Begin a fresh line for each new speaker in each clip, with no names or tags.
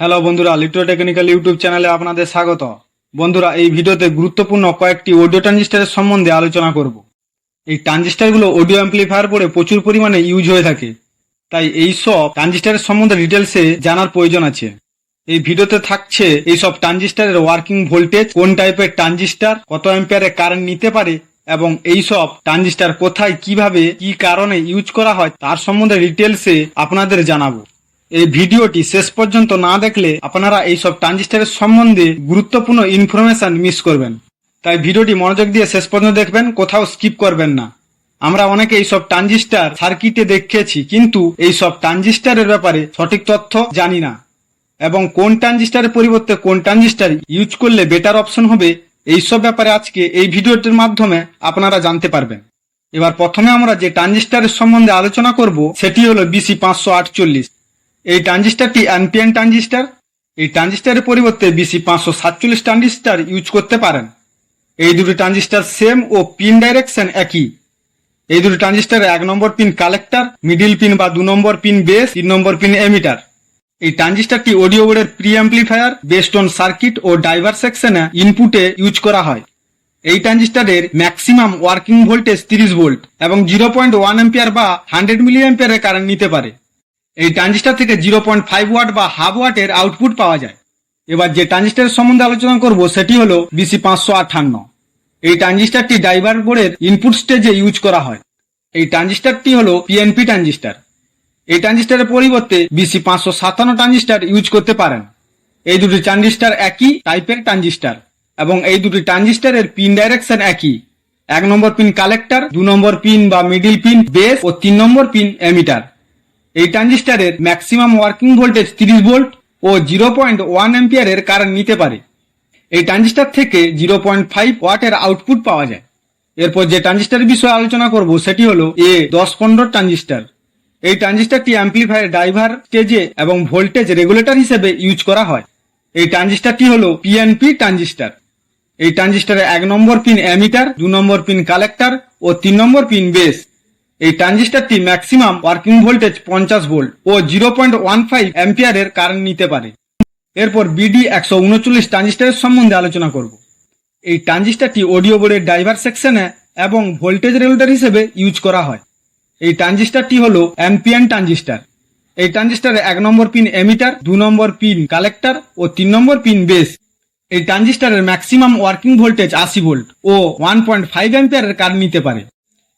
Hello বন্ধুরা লিপ্টো technical YouTube চ্যানেলে আপনাদের স্বাগত। বন্ধুরা, এই ভিডিওতে গুরুত্বপূর্ণ কয়েকটি অডিও ট্রানজিস্টারের সম্বন্ধে আলোচনা করব। এই ট্রানজিস্টারগুলো অডিও অ্যাম্পলিফায়ার বোর্ডে প্রচুর পরিমাণে ইউজ হয়ে থাকে। তাই এই সব ট্রানজিস্টারের সম্বন্ধে ডিটেলসে জানার প্রয়োজন আছে। এই ভিডিওতে থাকছে এই সব ট্রানজিস্টারের ওয়ার্কিং ভোল্টেজ কোন টাইপের ট্রানজিস্টার কত অ্যাম্পিয়ারে কারেন্ট নিতে পারে, এবং এই সব ট্রানজিস্টার কোথায়, কীভাবে, কি কারণে ইউজ করা হয়, তার সম্বন্ধে ডিটেলসে আপনাদের জানাব। এই ভিডিওটি শেষ পর্যন্ত না দেখলে আপনারা এই সব ট্রানজিস্টারের সম্বন্ধে গুরুত্বপূর্ণ ইনফরমেশন মিস করবেন। তাই ভিডিওটি মনোযোগ দিয়ে শেষ পর্যন্ত দেখবেন, কোথাও স্কিপ করবেন না। আমরা অনেকে এই সব ট্রানজিস্টার সার্কিটে দেখেছি কিন্তু এই সব ট্রানজিস্টারের ব্যাপারে সঠিক তথ্য জানি না। এবং কোন ট্রানজিস্টারের পরিবর্তে কোন ট্রানজিস্টার ইউজ করলে বেটার অপশন হবে এইসব ব্যাপারে আজকে এই ভিডিওটির মাধ্যমে আপনারা জানতে পারবেন। এবার প্রথমে আমরা যে ট্রানজিস্টারের সম্বন্ধে আলোচনা করব, সেটি হলো বিসি পাঁচশো আটচল্লিশ। এই ট্রানজিস্টারটি অ্যানপিএন ট্রানজিস্টার এই ট্রানজিস্টারের পরিবর্তে বিসি পাঁচশো সাতচল্লিশ ট্রানজিস্টার ইউজ করতে পারেন। এই দুটি ট্রানজিস্টার সেম ও পিন ডাইরেকশন একই। এই দুটি ট্রানজিস্টারের এক number pin collector middle pin বা দু নম্বর পিন বেস তিন নম্বর পিন এমিটার এই ট্রানজিস্টারটি অডিও বোর্ডের pre amplifier best on circuit O driver সেকশনে ইনপুটে ইউজ করা হয়। এই ট্রানজিস্টারের ম্যাক্সিমাম ওয়ার্কিং ভোল্টেজ তিরিশ ভোল্ট এবং জিরো পয়েন্ট ওয়ান এম্পিয়ার বা হান্ড্রেড মিলি এম্পিয়ারের কারেন্ট নিতে পারে। এই ট্রানজিস্টার থেকে জিরো পয়েন্ট ফাইভ ওয়াট বা হাফ ওয়াটের আউটপুট পাওয়া যায়। এবার যে ট্রানজিস্টারের সম্বন্ধে আলোচনা করব, সেটি হলো বিসি পাঁচশো আঠান্ন। এই ট্রানজিস্টারটি ডাইভার বোর্ডের ইনপুট স্টেজে ইউজ করা হয়। এই ট্রানজিস্টারটি হলো পিএনপি ট্রানজিস্টার। এই ট্রানজিস্টারের পরিবর্তে বিসি পাঁচশো সাতান্ন ট্রানজিস্টার ইউজ করতে পারেন। এই দুটি ট্রানজিস্টার একই টাইপের ট্রানজিস্টার এবং এই দুটি ট্রানজিস্টারের পিন ডাইরেকশন একই। এক নম্বর পিন কালেক্টর, দু নম্বর পিন বা মিডিল পিন বেস ও তিন নম্বর পিন এমিটার এই ট্রানজিস্টারের ম্যাক্সিমাম ওয়ার্কিং ভোল্টেজ তিরিশ ভোল্ট ও জিরো পয়েন্ট ওয়ান এম্পিয়ারের কারেন্ট নিতে পারে। এই ট্রানজিস্টার থেকে জিরো পয়েন্ট ফাইভ ওয়াটের আউটপুট পাওয়া যায়। এরপর যে ট্রানজিস্টারের বিষয়ে আলোচনা করব, সেটি হলো এ দশ পনেরো ট্রানজিস্টার। এই ট্রানজিস্টারটি অ্যাম্পলিফায়ার ড্রাইভার স্টেজে এবং ভোল্টেজ রেগুলেটর হিসেবে ইউজ করা হয়। এই ট্রানজিস্টারটি হলো পিএনপি ট্রানজিস্টার। এই ট্রানজিস্টারের এক নম্বর পিন অ্যামিটার দু নম্বর পিন কালেক্টর ও তিন নম্বর পিন বেস এই ট্রানজিস্টারটি ম্যাক্সিমাম ওয়ার্কিং ভোল্টেজ পঞ্চাশ ভোল্ট ও জিরো পয়েন্ট ওয়ান ফাইভ অ্যাম্পিয়ারের কারেন্ট নিতে পারে। এরপর বিডি একশো উনচল্লিশ ট্রানজিস্টারের সম্বন্ধে আলোচনা করব। এই ট্রানজিস্টারটি অডিও বোর্ডের ড্রাইভার সেকশনে এবং ভোল্টেজ রেগুলেটর হিসেবে ইউজ করা হয়। এই ট্রানজিস্টারটি হলো এনপিএন ট্রানজিস্টার। এই ট্রানজিস্টারে এক নম্বর পিন এমিটার দু নম্বর পিন কালেক্টর ও তিন নম্বর পিন বেস এই ট্রানজিস্টারের ম্যাক্সিমাম ওয়ার্কিং ভোল্টেজ আশি ভোল্ট ও ওয়ান পয়েন্ট ফাইভ অ্যাম্পিয়ারের কারেন্ট নিতে পারে।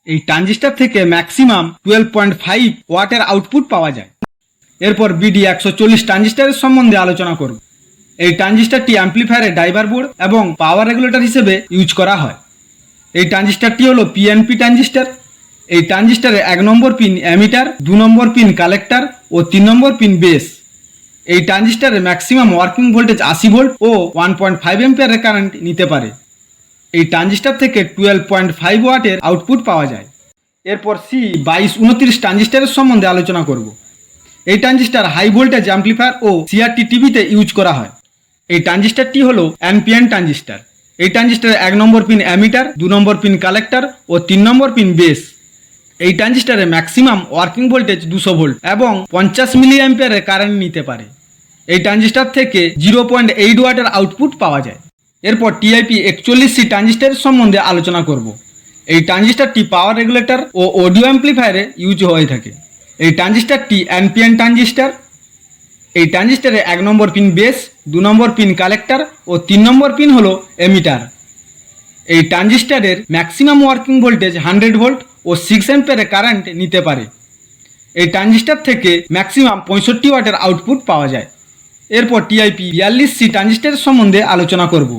এই ট্রানজিস্টার থেকে ম্যাক্সিমাম টুয়েলভ পয়েন্ট ফাইভ ওয়াটের আউটপুট পাওয়া যায়। এরপর বিডি একশো চল্লিশ ট্রানজিস্টারের সম্বন্ধে আলোচনা করব। এই ট্রানজিস্টারটি অ্যাম্পলিফায়ারের ড্রাইভার বোর্ড এবং পাওয়ার রেগুলেটর হিসেবে ইউজ করা হয়। এই ট্রানজিস্টারটি হলো পিএনপি ট্রানজিস্টার। এই ট্রানজিস্টারে এক নম্বর পিন অ্যামিটার দু নম্বর পিন কালেক্টর ও তিন নম্বর পিন বেস এই ট্রানজিস্টারের ম্যাক্সিমাম ওয়ার্কিং ভোল্টেজ আশি ভোল্ট ও ওয়ান পয়েন্ট ফাইভ এম্পিয়ারের কারেন্ট নিতে পারে। এই ট্রানজিস্টার থেকে টুয়েলভ পয়েন্ট ফাইভ ওয়াটের আউটপুট পাওয়া যায়। এরপর সি বাইশ উনত্রিশ ট্রানজিস্টারের সম্বন্ধে আলোচনা করব। এই ট্রানজিস্টার হাই ভোল্টেজ অ্যাম্পলিফায়ার ও সিআরটি টিভিতে ইউজ করা হয়। এই ট্রানজিস্টারটি হলো এনপিএন ট্রানজিস্টার। এই ট্রানজিস্টারের এক নম্বর পিন অ্যামিটার দু নম্বর পিন কালেক্টর ও তিন নম্বর পিন বেস এই ট্রানজিস্টারে ম্যাক্সিমাম ওয়ার্কিং ভোল্টেজ দুশো ভোল্ট এবং পঞ্চাশ মিলি অ্যাম্পিয়ারের কারেন্ট নিতে পারে। এই ট্রানজিস্টার থেকে জিরো পয়েন্ট এইট ওয়াটের আউটপুট পাওয়া যায়। এরপর টিআইপি একচল্লিশ সি ট্রানজিস্টারের সম্বন্ধে আলোচনা করব। এই ট্রানজিস্টারটি পাওয়ার রেগুলেটর ও অডিও অ্যাম্পলিফায়ারে ইউজ হয়ে থাকে। এই ট্রানজিস্টারটি এনপিএন ট্রানজিস্টার। এই ট্রানজিস্টারে এক নম্বর পিন বেস, দু নম্বর পিন কালেক্টর ও তিন নম্বর পিন হলো এমিটার এই ট্রানজিস্টারের maximum working voltage hundred volt ও সিক্স অ্যাম্পিয়ারের কারেন্ট নিতে পারে। এই ট্রানজিস্টার থেকে ম্যাক্সিমাম পঁয়ষট্টি ওয়াটের আউটপুট পাওয়া যায়। এরপর টিআইপি বিয়াল্লিশ সি ট্রানজিস্টারের সম্বন্ধে আলোচনা করব।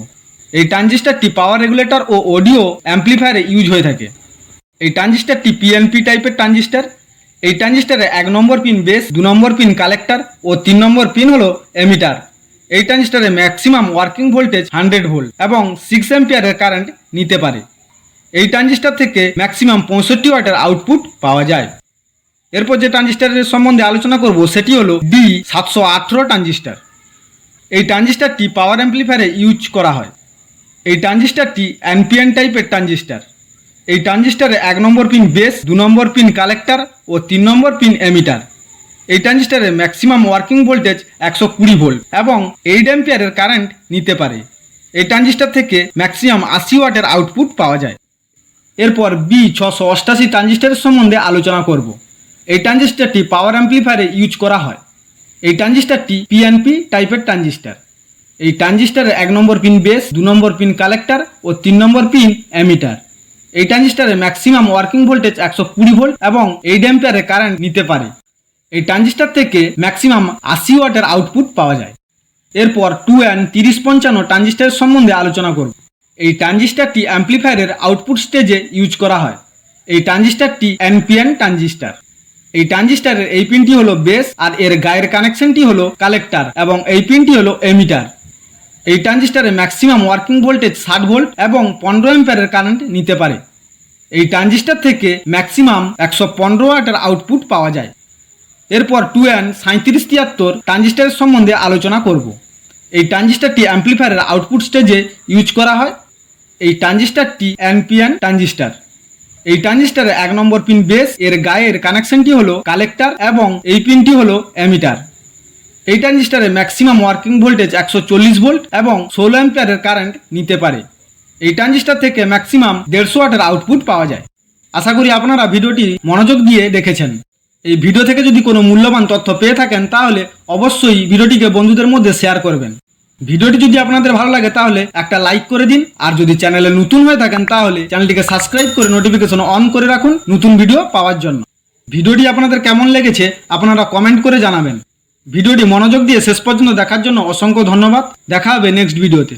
এই ট্রানজিস্টারটি পাওয়ার রেগুলেটর ও অডিও অ্যাম্পলিফায়ারে ইউজ হয়ে থাকে। এই ট্রানজিস্টারটি পিএনপি টাইপের ট্রানজিস্টার। এই ট্রানজিস্টারে এক নম্বর পিন বেস, দু নম্বর পিন কালেক্টর ও তিন নম্বর পিন হলো এমিটার। এই ট্রানজিস্টারে maximum working voltage hundred volt এবং সিক্স অ্যাম্পিয়ারের কারেন্ট নিতে পারে। এই ট্রানজিস্টার থেকে ম্যাক্সিমাম পঁয়ষট্টি ওয়াটের আউটপুট পাওয়া যায়। এরপর যে ট্রানজিস্টারের সম্বন্ধে আলোচনা করব, সেটি হলো ডি সাতশো আঠেরো ট্রানজিস্টার। এই ট্রানজিস্টারটি পাওয়ার অ্যাম্পলিফায়ারে ইউজ করা হয়। এই ট্রানজিস্টারটি এনপিএন টাইপের ট্রানজিস্টার। এই ট্রানজিস্টারে এক নম্বর পিন বেস, দু নম্বর পিন কালেক্টর ও তিন নম্বর পিন এমিটার এই ট্রানজিস্টারের ম্যাক্সিমাম ওয়ার্কিং ভোল্টেজ একশো কুড়ি ভোল্ট এবং এইট অ্যাম্পিয়ারের কারেন্ট নিতে পারে। এই ট্রানজিস্টার থেকে ম্যাক্সিমাম আশি ওয়াটের আউটপুট পাওয়া যায়। এরপর বি ছশো অষ্টাশি ট্রানজিস্টারের সম্বন্ধে আলোচনা করব। এই ট্রানজিস্টারটি পাওয়ার অ্যাম্প্লিফায়ারে ইউজ করা হয়। এই ট্রানজিস্টারটি পিএনপি টাইপের ট্রানজিস্টার। এই ট্রানজিস্টারের এক নম্বর পিন বেস দু নম্বর পিন কালেক্টর ও তিন নম্বর পিন অ্যামিটার এই ট্রানজিস্টারের ম্যাক্সিমাম ওয়ার্কিং ভোল্টেজ একশো কুড়ি ভোল্ট এবং এইট অ্যাম্পিয়ারের কারেন্ট নিতে পারে। এই ট্রানজিস্টার থেকে ম্যাক্সিমাম আশি ওয়াটের আউটপুট পাওয়া যায়। এরপর টু অ্যান্ড তিরিশ পঞ্চান্ন ট্রানজিস্টারের সম্বন্ধে আলোচনা করব। এই ট্রানজিস্টারটি অ্যাম্প্লিফায়ারের আউটপুট স্টেজে ইউজ করা হয়। এই ট্রানজিস্টারটি এনপিএন ট্রানজিস্টার। এই ট্রানজিস্টারের এই পিনটি হলো বেস আর এর গায়ের কানেকশনটি হলো কালেক্টার এবং এই পিনটি হলো এমিটার। এই ট্রানজিস্টারে ম্যাক্সিমাম ওয়ার্কিং ভোল্টেজ ষাট ভোল্ট এবং পনেরো অ্যাম্পিয়ারের কারেন্ট নিতে পারে। এই ট্রানজিস্টার থেকে ম্যাক্সিমাম একশো পনেরো ওয়াটের আউটপুট পাওয়া যায়। এরপর টু অ্যান সাঁত্রিশ তিয়াত্তর ট্রানজিস্টারের সম্বন্ধে আলোচনা করব। এই ট্রানজিস্টারটি অ্যাম্প্লিফায়ারের আউটপুট স্টেজে ইউজ করা হয়। এই ট্রানজিস্টারটি এনপিএন ট্রানজিস্টার। এই ট্রানজিস্টারের এক নম্বর পিন বেস, এর গায়ের কানেকশনটি হলো কালেক্টার এবং এই পিনটি হলো অ্যামিটার। এই ট্রানজিস্টারে ম্যাক্সিমাম ওয়ার্কিং ভোল্টেজ একশো চল্লিশ ভোল্ট এবং ষোলো অ্যাম্পিয়ারের কারেন্ট নিতে পারে। এই ট্রানজিস্টার থেকে ম্যাক্সিমাম দেড়শো ওয়াটের আউটপুট পাওয়া যায়। আশা করি আপনারা ভিডিওটি মনোযোগ দিয়ে দেখেছেন। এই ভিডিও থেকে যদি কোনো মূল্যবান তথ্য পেয়ে থাকেন, তাহলে অবশ্যই ভিডিওটিকে বন্ধুদের মধ্যে শেয়ার করবেন। ভিডিওটি যদি আপনাদের ভালো লাগে তাহলে একটা লাইক করে দিন, আর যদি চ্যানেলে নতুন হয়ে থাকেন তাহলে চ্যানেলটিকে সাবস্ক্রাইব করে নোটিফিকেশন অন করে রাখুন নতুন ভিডিও পাওয়ার জন্য। ভিডিওটি আপনাদের কেমন লেগেছে আপনারা কমেন্ট করে জানাবেন। ভিডিওটি মনোযোগ দিয়ে শেষ পর্যন্ত দেখার জন্য অসংখ্য ধন্যবাদ। দেখা হবে নেক্সট ভিডিওতে।